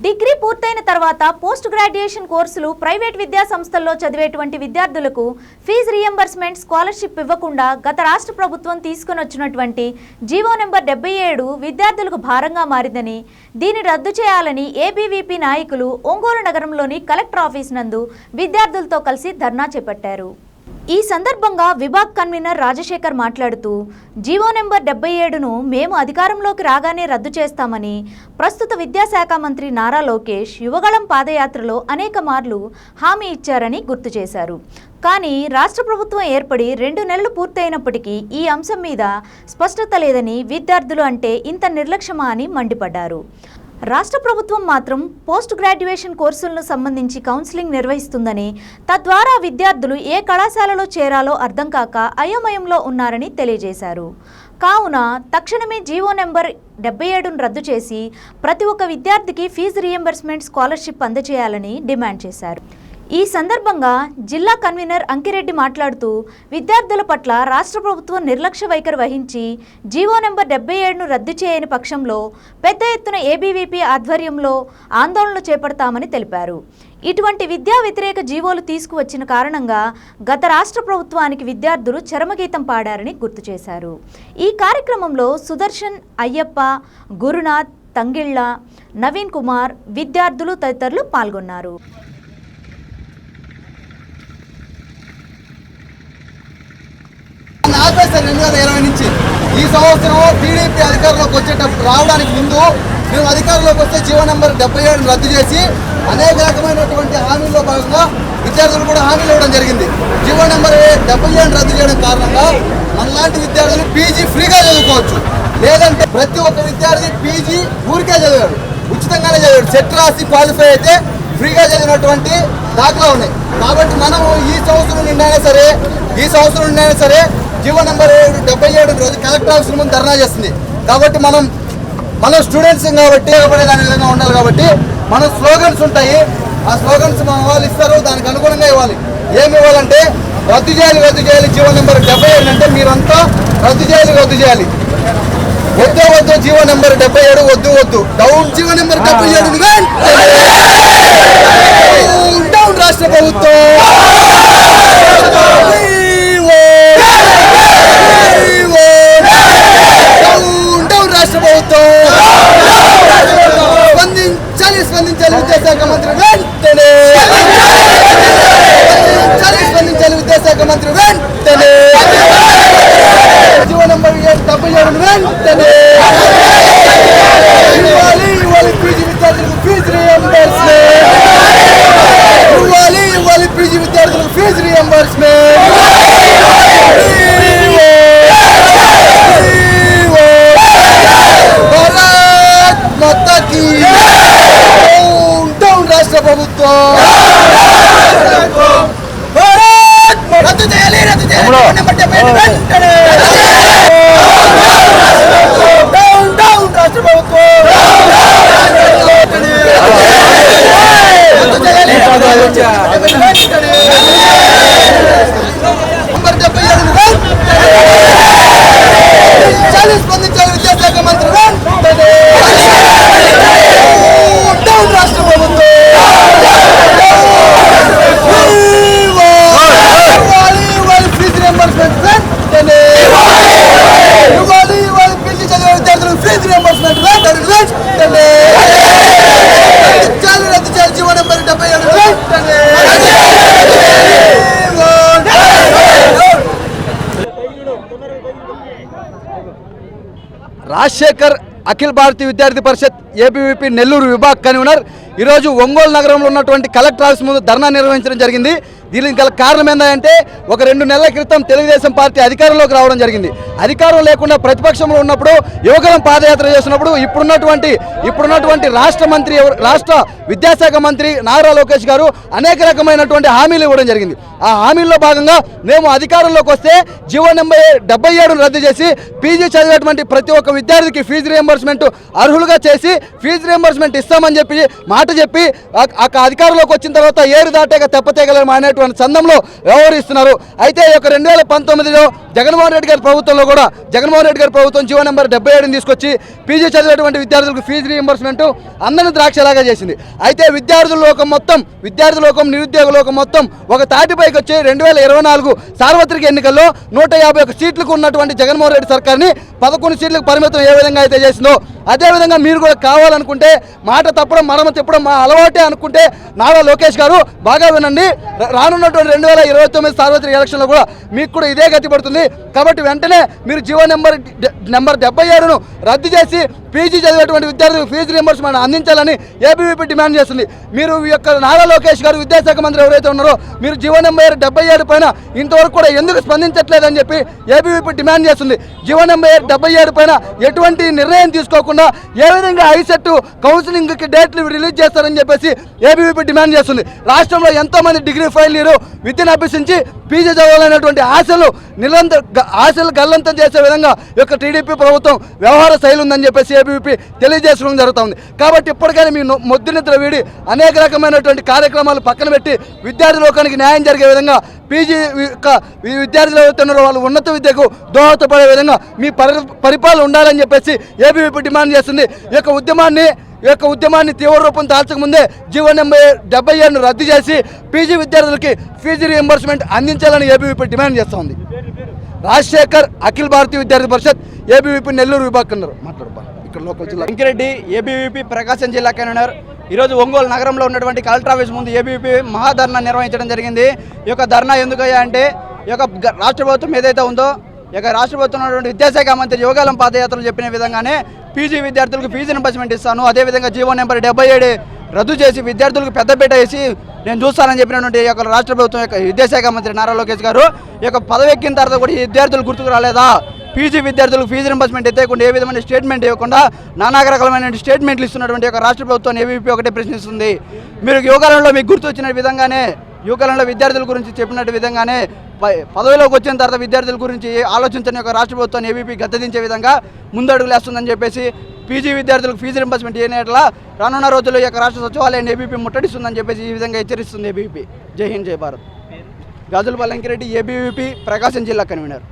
Degree పూర్తయిన తర్వాత post graduation కోర్సులు ప్రైవేట్ విద్యా సంస్థల్లో చదివేటువంటి విద్యార్థులకు ఫీజు రియంబర్స్మెంట్ స్కాలర్షిప్ ఇవ్వకుండా గత రాష్ట్ర ప్రభుత్వం తీసుకొని వచ్చినటువంటి జీవో నెంబర్ డెబ్బై ఏడు విద్యార్థులకు భారంగా మారిందని దీన్ని రద్దు చేయాలని ఏబీవీపీ నాయకులు ఒంగోలు నగరంలోని కలెక్టర్ ఆఫీస్ నందు విద్యార్థులతో కలిసి ధర్నా చేపట్టారు. ఈ సందర్భంగా విభాగ్ కన్వీనర్ రాజశేఖర్ మాట్లాడుతూ జీవో నెంబర్ డెబ్బై ఏడును మేము అధికారంలోకి రాగానే రద్దు చేస్తామని ప్రస్తుత విద్యాశాఖ మంత్రి నారా లోకేష్ యువగళం పాదయాత్రలో అనేక మార్లు హామీ ఇచ్చారని గుర్తు చేశారు. కానీ రాష్ట్ర ప్రభుత్వం ఏర్పడి రెండు నెలలు పూర్తయినప్పటికీ ఈ అంశం మీద స్పష్టత లేదని విద్యార్థులు అంటే ఇంత నిర్లక్ష్యమా అని మండిపడ్డారు. రాష్ట్ర ప్రభుత్వం మాత్రం పోస్ట్ గ్రాడ్యుయేషన్ కోర్సులను సంబంధించి కౌన్సిలింగ్ నిర్వహిస్తుందని తద్వారా విద్యార్థులు ఏ కళాశాలలో చేరాలో అర్థం కాక అయోమయంలో ఉన్నారని తెలియజేశారు. కావున తక్షణమే జీవో నెంబర్ డెబ్బై ఏడును రద్దు చేసి ప్రతి ఒక్క విద్యార్థికి ఫీజు రియంబర్స్మెంట్ స్కాలర్షిప్ అందజేయాలని డిమాండ్ చేశారు. ఈ సందర్భంగా జిల్లా కన్వీనర్ అంకిరెడ్డి మాట్లాడుతూ విద్యార్థుల పట్ల రాష్ట్ర ప్రభుత్వం నిర్లక్ష్య వైఖరి వహించి జీవో నెంబర్ డెబ్బై ఏడును రద్దు చేయని పక్షంలో పెద్ద ఎత్తున ఏబీవీపీ ఆధ్వర్యంలో ఆందోళనలు చేపడతామని తెలిపారు. ఇటువంటి విద్యా వ్యతిరేక జీవోలు తీసుకువచ్చిన కారణంగా గత రాష్ట్ర ప్రభుత్వానికి విద్యార్థులు చరమగీతం పాడారని గుర్తు చేశారు. ఈ కార్యక్రమంలో సుదర్శన్ అయ్యప్ప గురునాథ్ తంగిళ్ళ నవీన్ కుమార్ విద్యార్థులు తదితరులు పాల్గొన్నారు. ఆపేస్తారు రెండు వేల ఇరవై నుంచి. ఈ సంవత్సరం టీడీపీ అధికారంలోకి వచ్చేటప్పుడు రావడానికి ముందు మేము అధికారంలోకి వస్తే జీవో నెంబర్ డెబ్బై ఏడును రద్దు చేసి అనేక రకమైనటువంటి హామీల్లో భాగంగా విద్యార్థులు కూడా హామీలు ఇవ్వడం జరిగింది. జీవో నెంబర్ డెబ్బై ఏడు రద్దు చేయడం కారణంగా మనలాంటి విద్యార్థులు పీజీ ఫ్రీగా చదువుకోవచ్చు. లేదంటే ప్రతి ఒక్క విద్యార్థి పీజీ ఊరికే చదివాడు. ఉచితంగానే చదివాడు. సెట్ రాసి క్వాలిఫై అయితే ఫ్రీగా చదివినటువంటి దాఖలా ఉన్నాయి. కాబట్టి మనం ఈ సంవత్సరం నిండైనా సరే ఈ సంవత్సరం నిండైనా సరే జీవో నెంబర్ ఏడు డెబ్బై ఏడు రోజు కలెక్టర్ ఆఫీస్ ముందు ధర్నా చేస్తుంది. కాబట్టి మనం మనం స్టూడెంట్స్ కాబట్టి దాని విధంగా ఉండాలి కాబట్టి మన స్లోగన్స్ ఉంటాయి. ఆ స్లోగన్స్ మన వాళ్ళు ఇస్తారు దానికి అనుగుణంగా ఇవ్వాలి. ఏమి ఇవ్వాలంటే రద్దు చేయాలి రద్దు చేయాలి జీవో నెంబర్ డెబ్బై ఏడు అంటే మీరంతా రద్దు చేయాలి రద్దు చేయాలి. వద్దు వద్దు జీవో నెంబర్ డెబ్బై ఏడు వద్దు వద్దు. డౌన్ జీవో నెంబర్ డెబ్బై ఏడు డౌన్ రాష్ట్ర ప్రభుత్వం డౌన్ డౌన్ రాష్ట్ర ప్రభుత్వం స్పందించాలి స్పందించాలి విద్యాశాఖ మంత్రి వెంటనే! స్పందించాలి విద్యాశాఖ మంత్రి వెంటనే! జీవో నంబర్ డెబ్బై ఏడు వెంటనే! ఇవ్వాలి ఇవ్వాలి పీజీ విద్యార్థులకు ఫీజు రియంబర్స్మెంట్ ఇవ్వాలి ఇవ్వాలి పీజీ విద్యార్థులకు ఫీజు రియంబర్స్మెంట్ భారత్ మాతాకి! ప్రభుత్వం భారత్ రద్దు చేయాలి రద్దు చేయాలి నెంబర్ డెబ్బై ఏడు వెంటనే డౌన్ డౌన్ రాష్ట్ర ప్రభుత్వం రద్దు చేయాలి రద్దు చేయాలి వెంటనే నెంబర్ డెబ్బై ఏడు స్పందించాలి స్పందించాలి విద్యాశాఖ మంత్రి రాజశేఖర్ అఖిల్ భారతీయ విద్యార్థి పరిషత్ ఏబీవీపీ నెల్లూరు విభాగ్ కన్వీనర్. ఈరోజు ఒంగోలు నగరంలో ఉన్నటువంటి కలెక్టర్ ఆఫీస్ ముందు ధర్నా నిర్వహించడం జరిగింది. దీనికి గల కారణం ఏంటంటే ఒక రెండు నెలల క్రితం తెలుగుదేశం పార్టీ అధికారంలోకి రావడం జరిగింది. అధికారం లేకుండా ప్రతిపక్షంలో ఉన్నప్పుడు యువకులం పాదయాత్ర చేస్తున్నప్పుడు ఇప్పుడున్నటువంటి ఇప్పుడున్నటువంటి రాష్ట్ర మంత్రి రాష్ట్ర విద్యాశాఖ మంత్రి నారా లోకేష్ గారు అనేక రకమైనటువంటి హామీలు ఇవ్వడం జరిగింది. ఆ హామీల్లో భాగంగా మేము అధికారంలోకి వస్తే జీవో నెంబర్ డెబ్బై ఏడును రద్దు చేసి పీజీ చదివేటువంటి ప్రతి ఒక్క విద్యార్థికి ఫీజు రియంబర్స్మెంట్ అర్హులుగా చేసి ఫీజు రియంబర్స్మెంట్ ఇస్తామని చెప్పి మాట చెప్పి ఆ- అధికారంలోకి వచ్చిన తర్వాత ఏరు దాటాక తెప్పతీగలేము అనే అనేటువంటి చందంలో వ్యవహరిస్తున్నారు. అయితే ఈ యొక్క రెండు వేల పంతొమ్మిదిలో జగన్మోహన్ రెడ్డి గారి ప్రభుత్వంలో కూడా జగన్మోహన్ రెడ్డి గారి ప్రభుత్వం జీవో నెంబర్ డెబ్బై ఏడుని తీసుకొచ్చి పీజీ చదివేటువంటి విద్యార్థులకు ఫీజు రీఎంబర్స్మెంట్ అందరిని ద్రాక్షలాగా చేసింది. అయితే విద్యార్థుల లోకం మొత్తం విద్యార్థి లోకం నిరుద్యోగ లోకం మొత్తం ఒక తాటిపైకి వచ్చి రెండు వేల ఇరవై నాలుగు సార్వత్రిక ఎన్నికల్లో నూట యాభై ఒక సీట్లకు ఉన్నటువంటి జగన్మోహన్ రెడ్డి సర్కార్ని పదకొండు సీట్లకు పరిమితం ఏ విధంగా అయితే చేసిందో అదేవిధంగా మీరు కూడా కావాలనుకుంటే మాట తప్పడం మడమ తిప్పడం మా అలవాటే అనుకుంటే నారా లోకేష్ గారు బాగా వినండి. రా- రానున్నటువంటి రెండు వేల ఇరవై తొమ్మిది సార్వత్రిక ఎలక్షన్లో కూడా మీకు కూడా ఇదే గతి పడుతుంది. కాబట్టి వెంటనే మీరు జీవో నెంబర్ నెంబర్ డెబ్బై ఏడును రద్దు చేసి పీజీ చదివేటువంటి విద్యార్థులకు ఫీజు రియంబర్స్మెంట్ అందించాలని ఏబీవీపీ డిమాండ్ చేస్తుంది. మీరు ఈ యొక్క నారా లోకేష్ గారు విద్యాశాఖ మంత్రి ఎవరైతే ఉన్నారో మీరు జీవో నెంబర్ డెబ్బై ఏడు పైన ఇంతవరకు కూడా ఎందుకు స్పందించట్లేదని చెప్పి ఏబీవీపీ డిమాండ్ చేస్తుంది. జీవో నెంబర్ డెబ్బై ఏడు పైన ఎటువంటి నిర్ణయం తీసుకోకుండా ఏ విధంగా ఐసెట్ కౌన్సిలింగ్కి డేట్లు రిలీజ్ చేస్తారని చెప్పేసి ఏబీవీపీ డిమాండ్ చేస్తుంది. రాష్ట్రంలో ఎంతోమంది డిగ్రీ ఫైల్ ఇయర్ విద్యను అభ్యసించి పీజీ చదవాలనేటువంటి ఆశలు నిరంతర ఆశలు గల్లంతం చేసే విధంగా యొక్క టీడీపీ ప్రభుత్వం వ్యవహార శైలి ఉందని చెప్పేసి ఏబీవీపీ తెలియజేసడం జరుగుతుంది. కాబట్టి ఇప్పటికైనా మీ ముద్దునిద్ర మొద్దు నిద్ర వీడి అనేక రకమైనటువంటి కార్యక్రమాలు పక్కన పెట్టి విద్యార్థి లోకానికి న్యాయం జరిగే విధంగా పీజీ యొక్క ఈ విద్యార్థులు ఎవరైతే వాళ్ళు ఉన్నత విద్యకు దోహదపడే విధంగా మీ పరి పరిపాలన ఉండాలని చెప్పేసి ఏబీవీపీ డిమాండ్ చేస్తుంది. ఈ యొక్క ఉద్యమాన్ని యొక్క ఉద్యమాన్ని తీవ్ర రూపం దాల్చకముందే జీవో నెంబర్ డెబ్బై ఏడును రద్దు చేసి పీజీ విద్యార్థులకి ఫీజు రియంబర్స్మెంట్ అందించాలని ఏబీవీపీ డిమాండ్ చేస్తోంది. రాజశేఖర్ అఖిల భారతీయ విద్యార్థి పరిషత్ ఏబీవీపీ నెల్లూరు విభాగన్నారు మాట్లాడబా. ఇక్కడ లోకల్ జిల్లా. వెంకిరెడ్డి ఏబీవీపీ ప్రకాశం జిల్లా కన్వీనర్ ఈరోజు ఒంగోలు నగరంలో ఉన్నటువంటి కలెక్టర్ ఆఫీస్ ముందు ఏబీవీపీ మహాధర్నా నిర్వహించడం జరిగింది. ఈ యొక్క ధర్నా ఎందుకయ్యా అంటే ఈ యొక్క రాష్ట్ర ప్రభుత్వం ఏదైతే ఉందో ఇక రాష్ట్ర ప్రభుత్వం ఉన్నటువంటి విద్యాశాఖ మంత్రి యోగాలం పాదయాత్రలు చెప్పిన విధంగానే పీజీ విద్యార్థులకు ఫీజు రింబర్స్మెంట్ ఇస్తాను. అదేవిధంగా జీవో నెంబర్ డెబ్బై ఏడు రద్దు చేసి విద్యార్థులకు పెద్దపీట వేసి నేను చూస్తానని చెప్పినటువంటి యొక్క రాష్ట్ర ప్రభుత్వం యొక్క విద్యాశాఖ మంత్రి నారా లోకేష్ గారు ఈ యొక్క పదవెక్కిన తర్వాత కూడా ఈ విద్యార్థులు గుర్తుకు రాలేదా? పీజీ విద్యార్థులకు ఫీజు రింబర్స్మెంట్ ఎత్తేయకుండా ఏ విధమైన స్టేట్మెంట్ ఇవ్వకుండా నానా రకమైన స్టేట్మెంట్లు ఇస్తున్నటువంటి ఒక రాష్ట్ర ప్రభుత్వాన్ని ఏవీపీ ఒకటే ప్రశ్నిస్తుంది. మీరు యోగాలంలో మీకు గుర్తు వచ్చిన విధంగానే యువకాలంలో విద్యార్థుల గురించి చెప్పినట్టు విధంగానే పదవిలోకి వచ్చిన తర్వాత విద్యార్థుల గురించి ఆలోచించని ఒక రాష్ట్ర ప్రభుత్వాన్ని ఏబీపీ గద్దదించే విధంగా ముందడుగులేస్తుందని చెప్పేసి పీజీ విద్యార్థులకు ఫీజు రింబర్స్మెంట్ చేయనేట్లా రానున్న రోజుల్లో ఈ యొక్క రాష్ట్ర సచివాలయాన్ని ఏబీపీ ముట్టడిస్తుందని చెప్పేసి ఈ విధంగా హెచ్చరిస్తుంది ఏబీపీ జై హింద్ జై భారత్. గాజుల పల్లంకిరెడ్డి ఏబీవీపీ ప్రకాశం జిల్లా కన్వీనర్.